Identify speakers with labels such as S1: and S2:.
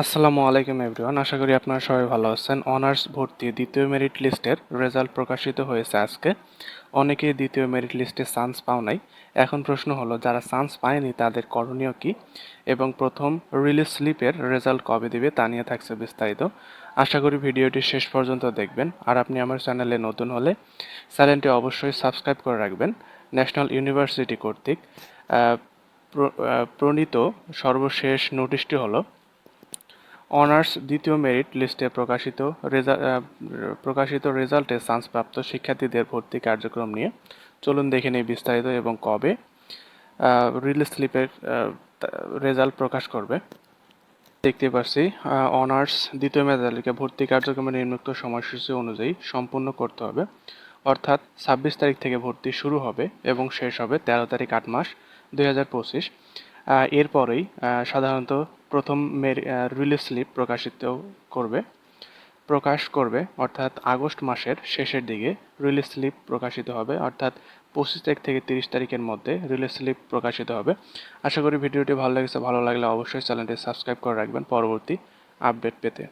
S1: আসসালামু আলাইকুম এভরিওয়ান, আশা করি আপনারা সবাই ভালো আছেন। অনার্স ভর্তি দ্বিতীয় মেরিট লিস্টের রেজাল্ট প্রকাশিত হয়েছে আজকে। অনেকেই দ্বিতীয় মেরিট লিস্টে চান্স পাও নাই। এখন প্রশ্ন হলো, যারা চান্স পায়নি তাদের করণীয় কি? এবং প্রথম রিলিজ স্লিপের রেজাল্ট কবে দিবে তা নিয়ে থাকছে বিস্তারিত। আশা করি ভিডিওটি শেষ পর্যন্ত দেখবেন। আর আপনি আমার চ্যানেলে নতুন হলে চ্যানেলটি অবশ্যই সাবস্ক্রাইব করে রাখবেন। ন্যাশনাল ইউনিভার্সিটি কর্তৃক প্রণীত সর্বশেষ নোটিশটি হলো অনার্স দ্বিতীয় মেরিট লিস্টে প্রকাশিত প্রকাশিত রেজাল্টে চান্সপ্রাপ্ত শিক্ষার্থীদের ভর্তি কার্যক্রম নিয়ে চলুন দেখে নিই বিস্তারিত এবং কবে রিলিজ স্লিপের রেজাল্ট প্রকাশ করবে। দেখতে পাচ্ছি অনার্স দ্বিতীয় মেধাতালিকা ভর্তি কার্যক্রমের নিম্নোক্ত সময়সূচি অনুযায়ী সম্পূর্ণ করতে হবে। অর্থাৎ ছাব্বিশ তারিখ থেকে ভর্তি শুরু হবে এবং শেষ হবে তেরো তারিখ আট মাস দুই হাজার পঁচিশ। এরপরেই সাধারণত প্রথম রিলিজ স্লিপ প্রকাশিত করবে। প্রকাশ করবে, অর্থাৎ আগস্ট মাসের শেষের দিকে রিলিজ স্লিপ প্রকাশিত হবে, অর্থাৎ পঁচিশ তারিখ থেকে তিরিশ তারিখের মধ্যে রিলিজ স্লিপ প্রকাশিত হবে। আশা করি ভিডিওটি ভালো লেগেছে, ভালো লাগলে অবশ্যই চ্যানেলটি সাবস্ক্রাইব করে রাখবেন। পরবর্তী আপডেট পেতে।